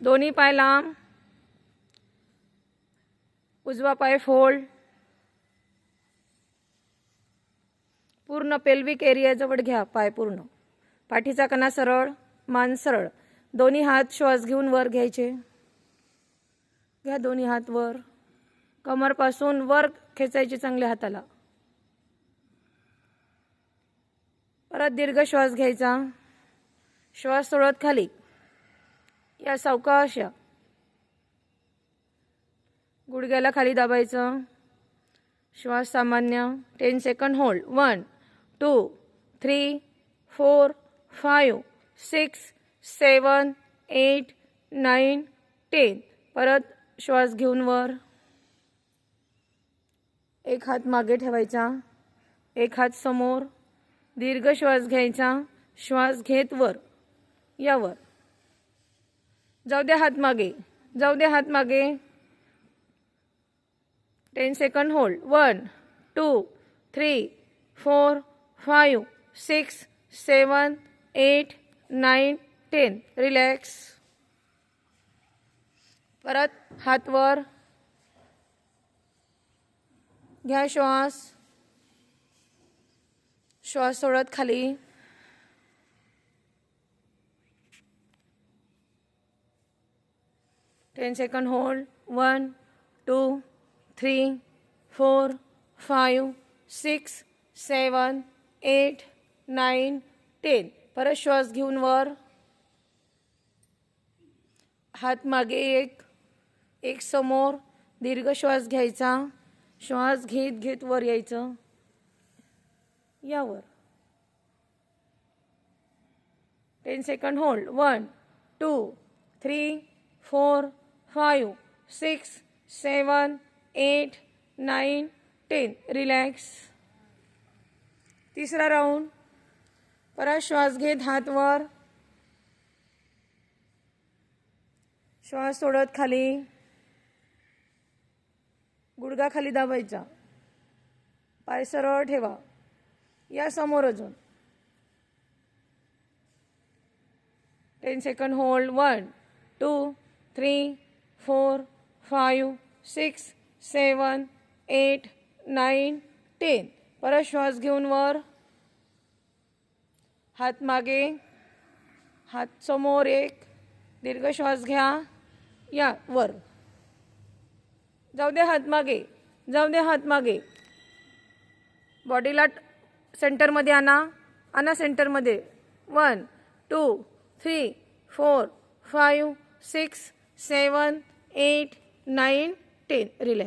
दोन्ही पाय लांब. उजवा पाय फोल्ड. पूर्ण पेल्विक एरियाजवळ घ्या पाय पूर्ण. पाठीचा कणा सरळ मान सरळ. दोन्ही हात श्वास घेऊन वर घ्यायचे. घ्या दोन्ही हात वर. कमरपासून वर खेचायचे चांगल्या हाताला. परत दीर्घ श्वास घ्यायचा. श्वास सोडत खाली. या सावकाश या. गुडघ्याला खाली दाबायचं. श्वास सामान्य. Ten second hold. One two three four five six seven eight nine ten. परत श्वास घेऊन वर. एक हात मागे ठेवायचा. एक हात समोर. दीर्घ श्वास घ्यायचा. श्वास घेत वर. यावर जाऊ द्या हात मागे. जाऊ द्या हात मागे. Ten second hold one two three four five six seven eight nine ten relax परत हात वर. घ्या श्वास. श्वास सोडत खाली. Ten second hold one two three four five six seven eight nine ten परत श्वास घेऊन वर. हात मागे एक एक समोर. दीर्घ श्वास घ्यायचा. श्वास घेत घेत वर यायचं. यावर. Ten second hold one two three four five six seven eight nine ten. Relax तिसरा राऊंड परत श्वास घेत हात वर. श्वास सोडत खाली. गुडगा खाली दाबायचा. पाय सरळ ठेवा. या समोर अजून. Ten second hold one two three four five six seven eight nine ten. परत श्वास घेऊन वर. हात मागे. हात समोर एक. दीर्घ श्वास घ्या. या वर. जाऊ दे हात मागे. जाऊ दे हात मागे. बॉडीला सेंटरमध्ये आणा. आणा सेंटरमध्ये. One two three four five six seven eight nine ten relax